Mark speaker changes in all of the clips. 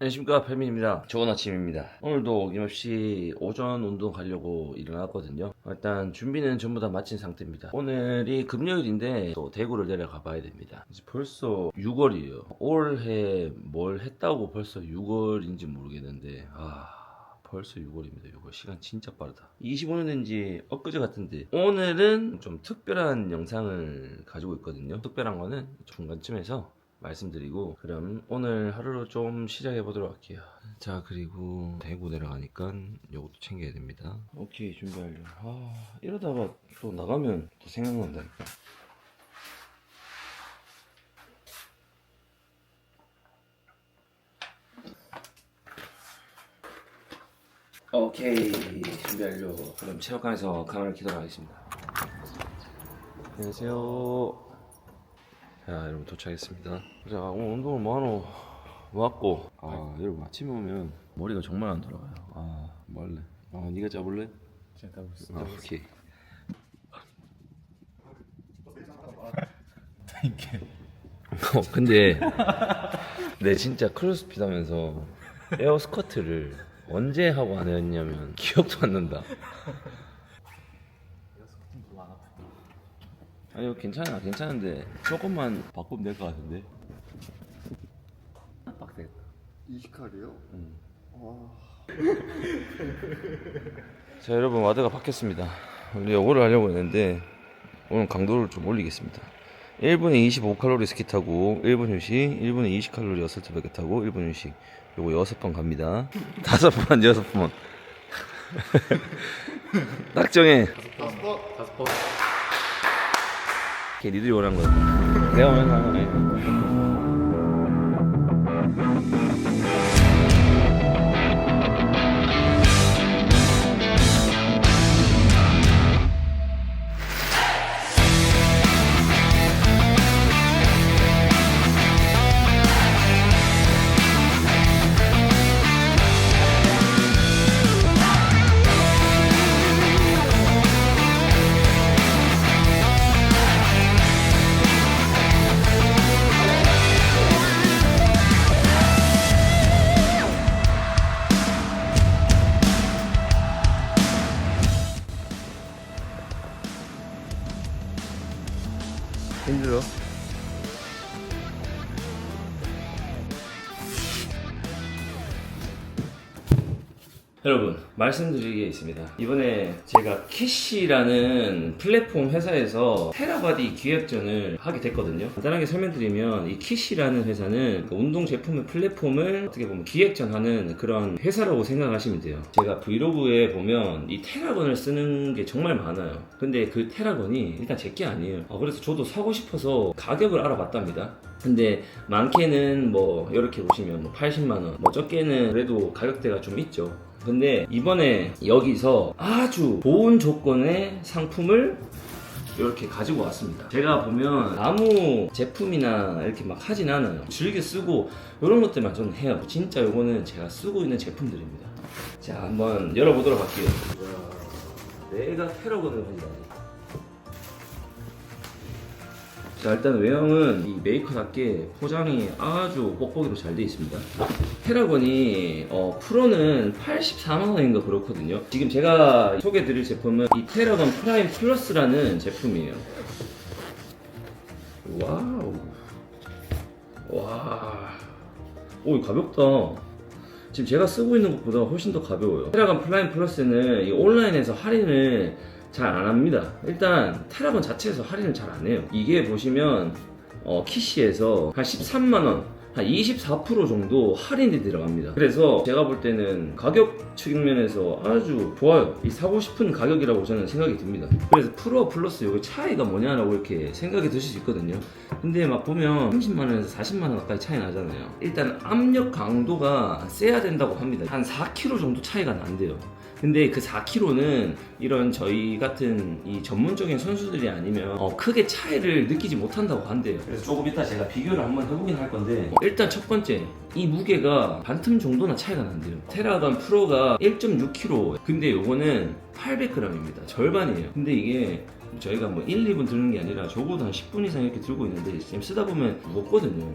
Speaker 1: 안녕하십니까 펠민입니다 좋은 아침입니다 오늘도 어김없이 오전 운동 가려고 일어났거든요 일단 준비는 전부 다 마친 상태입니다 오늘이 금요일인데 또 대구를 내려가 봐야 됩니다 이제 벌써 6월이에요 올해 뭘 했다고 벌써 6월인지 모르겠는데 아 벌써 6월입니다. 6월 시간 진짜 빠르다. 25년 된지 엊그제 같은데 오늘은 좀 특별한 영상을 가지고 있거든요. 특별한 거는 중간쯤에서 말씀드리고 그럼 오늘 하루를 좀 시작해 보도록 할게요. 자 그리고 대구 내려가니까 요것도 챙겨야 됩니다. 오케이 준비 완료. 아 이러다가 또 나가면 또 생각난다니까. 오케이 준비 완료. 그럼 체육관에서 카메라 켜도록 하겠습니다. 안녕하세요. 자 여러분 도착했습니다. 자 오늘 운동을 뭐하노? 왔고 아 여러분 아침에 오면 머리가 정말 안 돌아가요. 아 뭘래? 아 네가 잡을래?
Speaker 2: 제가 따고 있어.
Speaker 1: 아 오케이.
Speaker 2: 이게
Speaker 1: 어, 근데 내 진짜 크로스핏 하면서 에어 스쿼트를 언제 하고 안 했냐면 기억도 안 난다. 아니요 괜찮아 괜찮은데 조금만 바꾸면 될 것 같은데. 빡세.
Speaker 3: 20칼이요?
Speaker 1: 자 여러분 와드가 바뀌었습니다 원래 요거를 하려고 했는데 오늘 강도를 좀 올리겠습니다 1분에 25칼로리 스키 타고 1분 휴식 1분에 20칼로리 어설트 베개 타고 1분 휴식 요거 6번 갑니다 5번 6번 딱 정해
Speaker 3: 다섯 번.
Speaker 2: 다섯 번.
Speaker 1: 걔 니들이 원한 거야 내가 원하는 거 아니야 여러분 있습니다. 이번에 제가 키시라는 플랫폼 회사에서 테라바디 기획전을 하게 됐거든요. 간단하게 설명드리면 이 키시라는 회사는 그 운동 제품의 플랫폼을 어떻게 보면 기획전하는 그런 회사라고 생각하시면 돼요. 제가 브이로그에 보면 이 테라건을 쓰는 게 정말 많아요. 근데 그 테라건이 일단 제 게 아니에요. 아, 그래서 저도 사고 싶어서 가격을 알아봤답니다. 근데 많게는 뭐 이렇게 보시면 뭐 80만원 뭐 적게는 그래도 가격대가 좀 있죠 근데 이번에 여기서 아주 좋은 조건의 상품을 이렇게 가지고 왔습니다. 제가 보면 아무 제품이나 이렇게 막 하진 않아요. 즐겨 쓰고 이런 것들만 저는 해요. 진짜 요거는 제가 쓰고 있는 제품들입니다. 자, 한번 열어보도록 할게요. 와, 내가 테러건을 한다니. 자 일단 외형은 이 메이커답게 포장이 아주 뽁뽁이로 잘 돼 있습니다. 테라건이 어, 프로는 84만 원인가 그렇거든요. 지금 제가 소개해 드릴 제품은 이 테라건 프라임 플러스라는 제품이에요. 와우. 와오 가볍다. 지금 제가 쓰고 있는 것보다 훨씬 더 가벼워요. 테라건 프라임 플러스는 이 온라인에서 할인을 잘 안 합니다. 일단 테라건 자체에서 할인을 잘 안 해요. 이게 보시면 어, 키시에서 한 13만 원, 한 24% 정도 할인이 들어갑니다. 그래서 제가 볼 때는 가격 측면에서 아주 좋아요. 이 사고 싶은 가격이라고 저는 생각이 듭니다. 그래서 프로 플러스 여기 차이가 뭐냐라고 이렇게 생각이 드실 수 있거든요. 근데 막 보면 30만 원에서 40만 원 가까이 차이 나잖아요. 일단 압력 강도가 세야 된다고 합니다. 한 4kg 정도 차이가 난대요. 근데 그 4kg는 이런 저희 같은 이 전문적인 선수들이 아니면 어, 크게 차이를 느끼지 못한다고 한대요. 그래서 조금 이따 제가 비교를 한번 해보긴 할 건데 어, 일단 첫 번째 이 무게가 반틈 정도나 차이가 난대요. 테라건 프로가 1.6kg 근데 요거는 800g입니다. 절반이에요. 근데 이게 저희가 뭐 1, 2분 드는 게 아니라 적어도 한 10분 이상 이렇게 들고 있는데 지금 쓰다 보면 무겁거든요.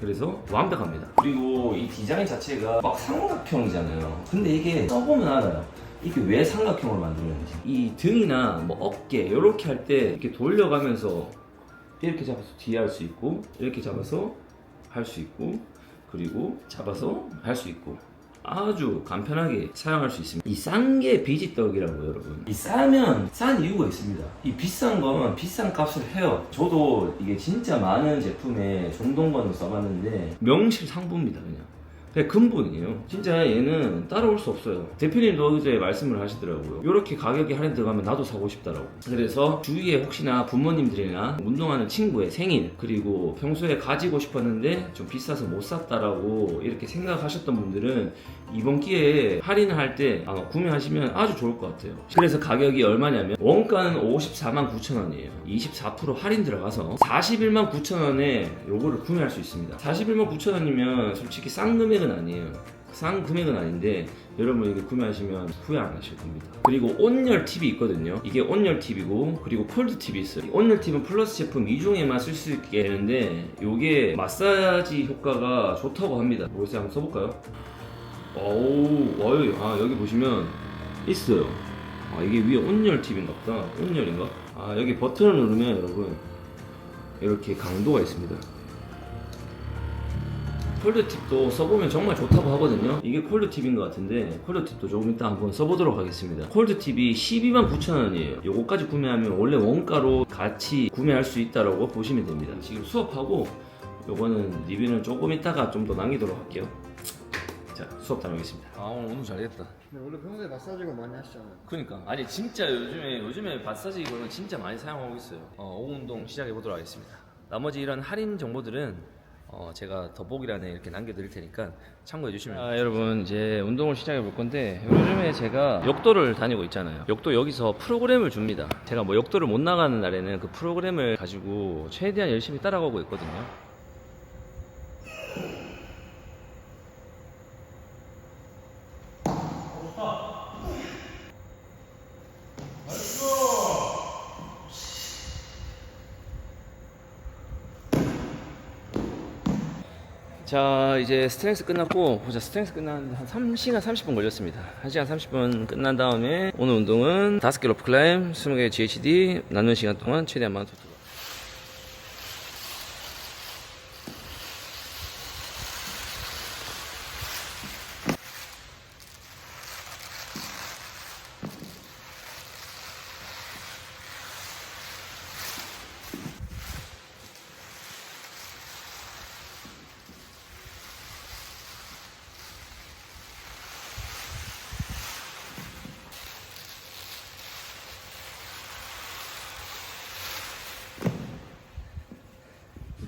Speaker 1: 그래서 완벽합니다. 그리고 이 디자인 자체가 막 삼각형이잖아요. 근데 이게 써보면 알아요. 이게 왜 삼각형으로 만들었는지. 이 등이나 뭐 어깨 이렇게 할 때 이렇게 돌려가면서 이렇게 잡아서 뒤에 할 수 있고 이렇게 잡아서 할 수 있고 그리고 잡아서 할 수 있고 아주 간편하게 사용할 수 있습니다. 이 싼 게 비지떡이라고 여러분. 이 싸면 싼 이유가 있습니다. 이 비싼 건 비싼 값을 해요. 저도 이게 진짜 많은 제품에 종동건을 써봤는데 명실상부입니다 그냥. 그냥 근본이에요. 진짜 얘는 따라올 수 없어요. 대표님도 어제 말씀을 하시더라고요. 이렇게 가격이 할인 들어가면 나도 사고 싶다라고. 그래서 주위에 혹시나 부모님들이나 운동하는 친구의 생일 그리고 평소에 가지고 싶었는데 좀 비싸서 못 샀다라고 이렇게 생각하셨던 분들은 이번 기회에 할인을 할 때 아마 구매하시면 아주 좋을 것 같아요. 그래서 가격이 얼마냐면 원가는 54만 9천 원이에요. 24% 할인 들어가서 41만 9천 원에 요거를 구매할 수 있습니다. 41만 9천 원이면 솔직히 싼 금액은 아니에요. 싼 금액은 아닌데 여러분 이게 구매하시면 후회 안 하실 겁니다. 그리고 온열 팁이 있거든요. 이게 온열 팁이고 그리고 콜드 팁이 있어요. 이 온열 팁은 플러스 제품 2종에만 쓸 수 있게 되는데 이게 마사지 효과가 좋다고 합니다. 이거 한번 써볼까요? 어우, 어유, 아 여기 보시면 있어요. 아 이게 위에 온열 팁인가 보다. 온열인가? 아 여기 버튼을 누르면 여러분 이렇게 강도가 있습니다. 콜드 팁도 써보면 정말 좋다고 하거든요. 이게 콜드 팁인 것 같은데 콜드 팁도 조금 이따 한번 써보도록 하겠습니다. 콜드 팁이 12만 9천 원이에요. 요거까지 구매하면 원래 원가로 같이 구매할 수 있다라고 보시면 됩니다. 지금 수업하고 요거는 리뷰는 조금 이따가 좀 더 남기도록 할게요. 자 수업 다녀오겠습니다. 아 오늘 운동 잘했다.
Speaker 3: 근데 원래 평소에 마사지가 많이 하시잖아요.
Speaker 1: 그러니까 아니 진짜 요즘에 요즘에 마사지 이거는 진짜 많이 사용하고 있어요. 어, 오후 운동 시작해 보도록 하겠습니다. 나머지 이런 할인 정보들은 어, 제가 더보기란에 이렇게 남겨드릴 테니까 참고해 주시면. 아, 여러분 이제 운동을 시작해 볼 건데 요즘에 제가 역도를 다니고 있잖아요. 역도 여기서 프로그램을 줍니다. 제가 뭐 역도를 못 나가는 날에는 그 프로그램을 가지고 최대한 열심히 따라가고 있거든요. 자 이제 스트렝스 끝났고 보자 스트렝스 끝났는데 한 3시간 30분 걸렸습니다. 1시간 30분 끝난 다음에 오늘 운동은 5개 로프 클라임 20개 GHD 남는 시간 동안 최대한 많은 토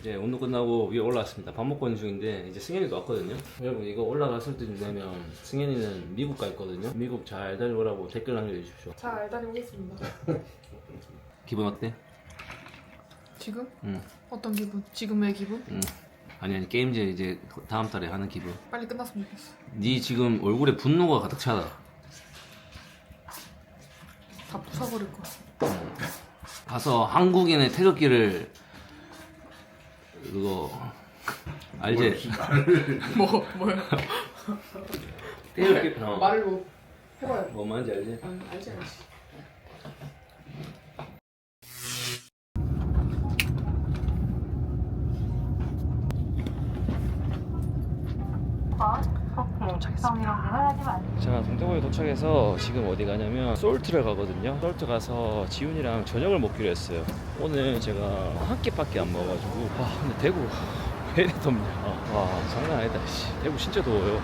Speaker 1: 이제 운동 끝나고 위에 올라왔습니다. 밥 먹고 있는 중인데 이제 승현이도 왔거든요. 여러분 이거 올라갔을 때쯤 되면 승현이는 미국 가 있거든요. 미국 잘 다녀오라고 댓글 남겨주십시오.
Speaker 4: 잘 다녀오겠습니다.
Speaker 1: 기분 어때?
Speaker 4: 지금?
Speaker 1: 응.
Speaker 4: 어떤 기분? 지금의 기분?
Speaker 1: 응. 아니 아니 게임제 이제 다음 달에 하는 기분.
Speaker 4: 빨리 끝났으면 좋겠어.
Speaker 1: 네 지금 얼굴에 분노가 가득 차다.
Speaker 4: 다 부숴버릴 거야.
Speaker 1: 가서 한국인의 태극기를 그거 알지?
Speaker 4: 뭐, 뭐야?
Speaker 1: 태극기 어.
Speaker 4: 말을 뭐 해봐요.
Speaker 1: 뭐 말인지 알지?
Speaker 4: 아, 알지, 알지.
Speaker 1: 자 동대구에 도착해서 지금 어디 가냐면 솔트를 가거든요. 솔트 가서 지훈이랑 저녁을 먹기로 했어요. 오늘 제가 한 끼밖에 안 먹어가지고 와 근데 대구 왜 이리 덥냐. 와 장난 아니다 씨. 대구 진짜 더워요.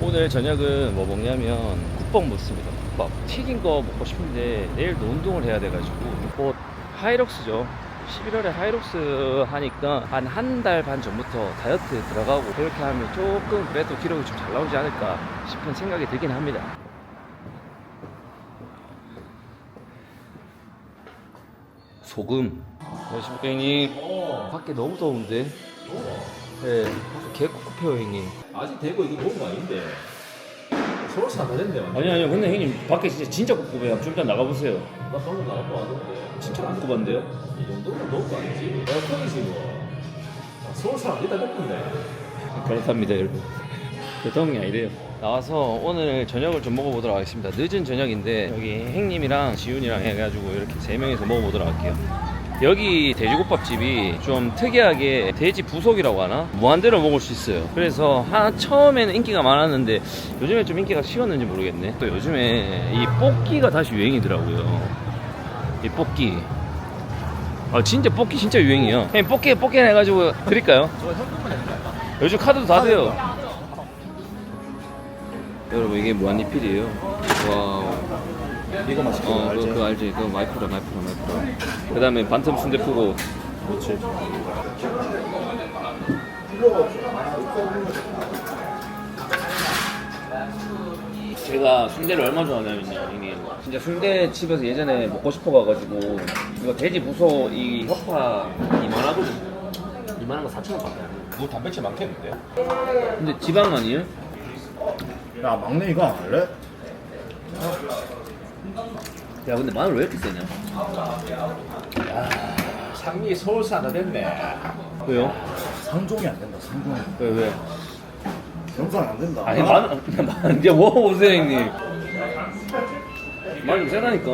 Speaker 1: 오늘 저녁은 뭐 먹냐면 국밥 먹습니다. 국밥. 튀긴 거 먹고 싶은데 내일도 운동을 해야 돼가지고. 뭐 하이록스죠 11월에 하이록스 하니까 한 한 달 반 전부터 다이어트 들어가고 그렇게 하면 조금 그래도 기록이 좀 잘 나오지 않을까 싶은 생각이 들긴 합니다. 소금. 안녕하십니까 형님. 밖에 너무 더운데. 네. 개 꿉꿉해요 형님.
Speaker 2: 아직 되고 이거 먹은 거 아닌데. 서울서 안 됐네.
Speaker 1: 아니 아니요 근데 형님 밖에 진짜 진짜 꿉꿉해요. 좀 이따 나가보세요.
Speaker 2: 나 방금 나갔다 왔는데.
Speaker 1: 진짜 꿉꿉한데요?
Speaker 2: 이 정도면 너무 거 아니지? 에어컨이지 뭐. 서울 사람 일단 예쁜데.
Speaker 1: 그렇답니다 여러분 교통이 아니래요 나와서 오늘 저녁을 좀 먹어보도록 하겠습니다 늦은 저녁인데 여기 행님이랑 지훈이랑 해가지고 이렇게 세 명이서 먹어보도록 할게요 여기 돼지국밥집이 좀 특이하게 돼지 부속이라고 하나? 무한대로 먹을 수 있어요 그래서 한 처음에는 인기가 많았는데 요즘에 좀 인기가 식었는지 모르겠네 또 요즘에 이 뽑기가 다시 유행이더라고요 이 뽑기 아 진짜 뽑기 진짜 유행이에요 그냥 뽑기 뽑기 해가지고 드릴까요? 요즘 카드도 다 돼요. 여러분 이게 무한리필이에요. 와.
Speaker 2: 이거 맛있게
Speaker 1: 어,
Speaker 2: 알지?
Speaker 1: 그거, 그거 알지? 그거 마이크로 마이크로 마이크로. 그다음에 반텀 순대푸고.
Speaker 2: 그렇지.
Speaker 1: 제가 순대를 얼마 좋아하냐면요, 형님. 진짜 순대집에서 예전에 먹고 싶어가지고 이거 돼지 부소 이 협파 이만하거든요. 이만한 거 4천 원밖에 안 해요.
Speaker 2: 뭐 단백질 많겠는데?
Speaker 1: 근데 지방 아니에요?
Speaker 2: 야 막내 이거 안 할래?
Speaker 1: 야 근데 마늘 왜 이렇게 세냐?
Speaker 2: 상미 서울 사람 됐네.
Speaker 1: 왜요?
Speaker 2: 상종이 안 된다. 상종.
Speaker 1: 왜 왜?
Speaker 2: 경상 안 된다.
Speaker 1: 아니 마늘 마늘 이제 먹어보세요 형님 마늘 좀 세다니까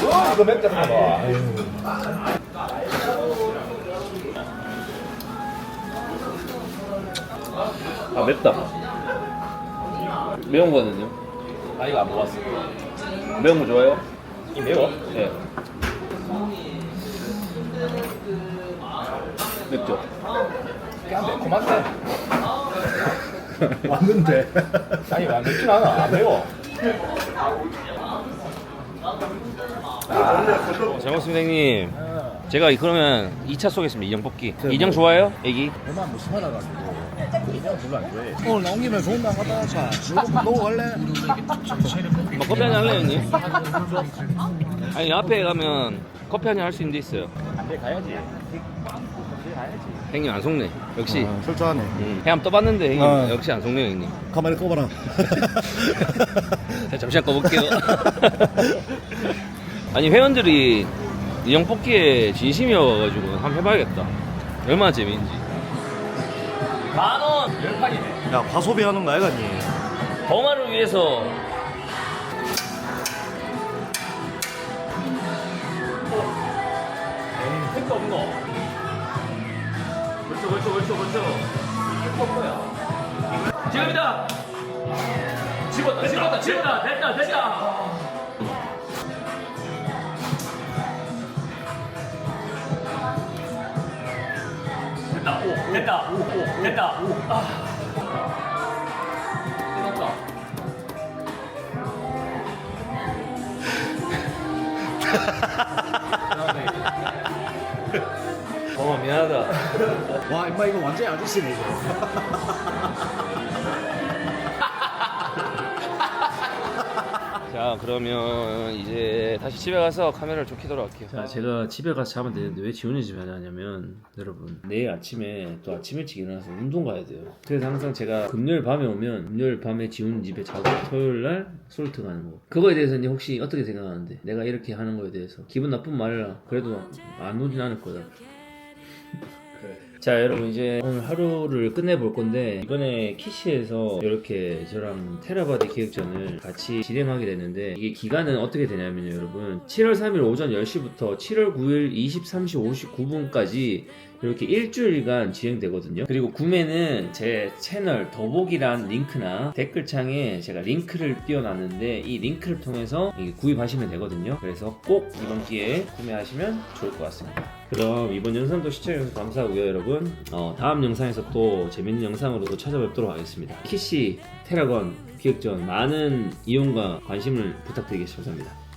Speaker 2: 뭐 이거 맵다 봐.
Speaker 1: 아 맵다 매운 거는요?
Speaker 2: 아 이거 안 먹었어.
Speaker 1: 매운 거 좋아해요?
Speaker 2: 이 매워?
Speaker 1: 네 맵죠?
Speaker 2: 그냥 매콤한데. 왔는데. 아니 안 맵진 않아. 안 매워.
Speaker 1: 잘 먹습니다 형님 제가 그러면 2차 쏘겠습니다 인형 뽑기 인형 좋아해요? 애기?
Speaker 2: 무슨 하나 가지고. 오늘 나온 김에 좋은 날 갔다 와자. 지금 먹고 갈래?
Speaker 1: 뭐 커피 한잔 할래요 형님? 아니 앞에 가면 커피 한잔 할 수 있는 데 있어요
Speaker 2: 안돼 가야지.
Speaker 1: 형님 안 속네 역시
Speaker 2: 철저하네.
Speaker 1: 음, 해암 떠봤는데 형님
Speaker 2: 어.
Speaker 1: 역시 안 속네요 형님
Speaker 2: 카메라 꺼봐라.
Speaker 1: 자, 잠시만 꺼볼게요. 아니 회원들이 인형 뽑기에 진심이어가지고 한번 해봐야겠다. 얼마나 재미있는지. 만 원! 열 판이네.
Speaker 2: 야 과소비 하는 거 아이가 니?
Speaker 1: 동화를 위해서. 택도 없노? 그렇죠, 그렇죠, 그렇죠, 그렇죠. 택도 없어요. 지금이다! 집었다, 집었다, 집었다! 됐다, 됐다! 됐다, 오, 됐다, 오, 오, 됐다, 오, 아. 끝났다. 어, 미안하다.
Speaker 2: 와 임마 이거 완전히 아저씨네 이거.
Speaker 1: 자, 그러면 이제 다시 집에 가서 카메라를 좀 켜도록 할게요. 자, 제가 집에 가서 자면 되는데 왜 지훈이 집에 가냐면 여러분 내일 아침에 또 아침 일찍 일어나서 운동 가야 돼요. 그래서 항상 제가 금요일 밤에 오면 금요일 밤에 지훈 집에 자고 토요일 날 솔트 가는 거. 그거에 대해서는 혹시 어떻게 생각하는데? 내가 이렇게 하는 거에 대해서 기분 나쁜 말이라 그래도 안 오진 않을 거다. 자 여러분 이제 오늘 하루를 끝내볼 건데 이번에 키시에서 이렇게 저랑 테라바디 기획전을 같이 진행하게 됐는데 이게 기간은 어떻게 되냐면요 여러분 7월 3일 오전 10시부터 7월 9일 23시 59분까지 이렇게 일주일간 진행되거든요. 그리고 구매는 제 채널 더보기란 링크나 댓글창에 제가 링크를 띄워놨는데 이 링크를 통해서 구입하시면 되거든요. 그래서 꼭 이번 기회에 구매하시면 좋을 것 같습니다. 그럼 이번 영상도 시청해주셔서 감사하고요 여러분. 어, 다음 영상에서 또 재밌는 영상으로 또 찾아뵙도록 하겠습니다. 키시 테라건 기획전 많은 이용과 관심을 부탁드리겠습니다 감사합니다